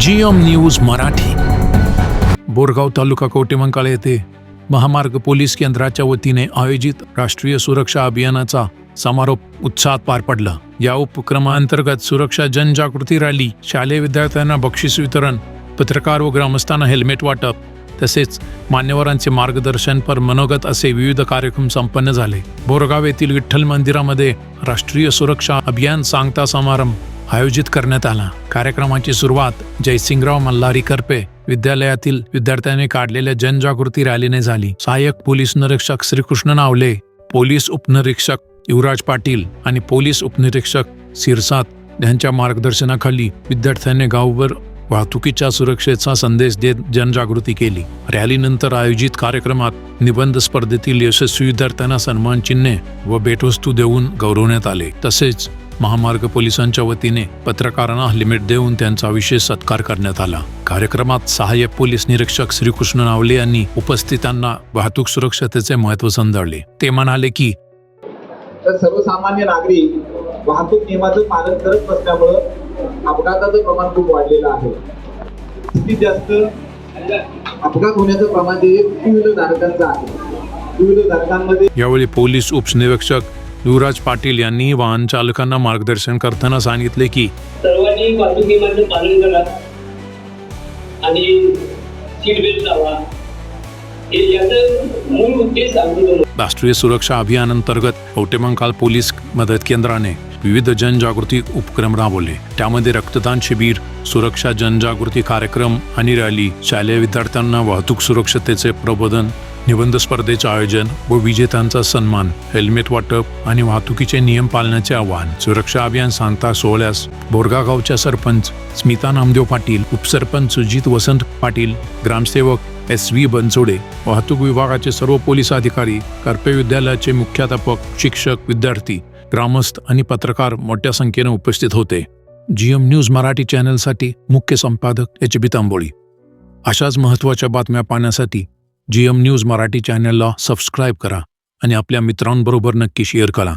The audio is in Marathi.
GM news Marathi. Borgaon taluka Kavathemahankal येथे महामार्ग पोलीस केंद्राच्या वतीने आयोजित राष्ट्रीय सुरक्षा अभियानाचा समारोप उत्साहात पार पडला. या उपक्रमाअंतर्गत सुरक्षा जनजागृती रॅली शालेय विद्यार्थ्यांना बक्षीस वितरण पत्रकार व ग्रामस्थांना हेल्मेट वाटप तसेच मान्यवरांचे मार्गदर्शनपर मनोगत असे विविध कार्यक्रम संपन्न झाले. बोरगाव येथील विठ्ठल मंदिरामध्ये राष्ट्रीय सुरक्षा अभियान सांगता समारंभ आयोजित करण्यात आला. कार्यक्रमाची सुरुवात जयसिंगराव मल्हारी करपे विद्यालयातील विद्यार्थ्यांनी काढलेल्या जनजागृती रॅलीने झाली. सहाय्यक पोलीस निरीक्षक श्रीकृष्ण नावले पोलीस उपनिरीक्षक युवराज पाटील आणि पोलीस उपनिरीक्षक सिरसात यांच्या मार्गदर्शनाखाली विद्यार्थ्यांनी गावभर वाहतुकीच्या सुरक्षेचा संदेश देत जनजागृती केली. रॅलीनंतर आयोजित कार्यक्रमात निबंध स्पर्धेतील यशस्वी विद्यार्थ्यांना सन्मान चिन्हे व भेटवस्तू देऊन गौरवण्यात आले. तसेच महामार्ग पोलिसांच्या वतीने पत्रकारांना हेल्मेट देऊन त्यांचा विशेष सत्कार करण्यात आला. कार्यक्रमात सहाय्यक पोलीस निरीक्षक श्रीकृष्ण नावले यांनी उपस्थितांना वाहतूक सुरक्षतेचे महत्त्व समजावले. ते म्हणाले की तर सर्वसामान्य नागरिक वाहतूक नियमाचं पालन करत नसल्यामुळं अपघाताचं प्रमाण खूप वाढलेलं आहे. जास्तीत जास्त अपघात होण्याचं प्रमाण हे टू व्हीलर धारकांचं आहे. टू व्हीलर धारकांमध्ये यावेळी पोलीस उपनिरीक्षक युवराज पाटील यांनी वाहन चालकांना मार्गदर्शन करताना सांगितले की सर्वांनी वाहतूक नियमांचं पालन करा आणि सीट बेल्ट लावा. राष्ट्रीय सुरक्षा अभियानांतर्गत कवटेमंकाल पोलीस मदत केंद्राने विविध जनजागृती उपक्रम राबवले. त्यामध्ये रक्तदान शिबिर सुरक्षा जनजागृती कार्यक्रम आणि रॅली. शालेय विद्यार्थ्यांना वाहतूक सुरक्षतेचे प्रबोधन निबंध स्पर्धेचे आयोजन व विजेत्यांचा सन्मान हेल्मेट वाटप आणि वाहतुकीचे नियम पाळण्याचे आवाहन सुरक्षा अभियान सांगता सोहळ्यास बोरगागावच्या सरपंच स्मिता नामदेव पाटील उपसरपंच सुजित वसंत पाटील ग्रामसेवक एस व्ही बनसोडे वाहतूक विभागाचे सर्व पोलीस अधिकारी कर्पे विद्यालयाचे मुख्याध्यापक शिक्षक विद्यार्थी ग्रामस्थ आणि पत्रकार मोठ्या संख्येने उपस्थित होते. जीएम न्यूज मराठी चॅनलसाठी मुख्य संपादक एच बी तांबोळी. अशाच महत्त्वाच्या बातम्या पाहण्यासाठी जी एम न्यूज मराठी चॅनलला सबस्क्राईब करा आणि आपल्या मित्रांबरोबर नक्की शेअर करा.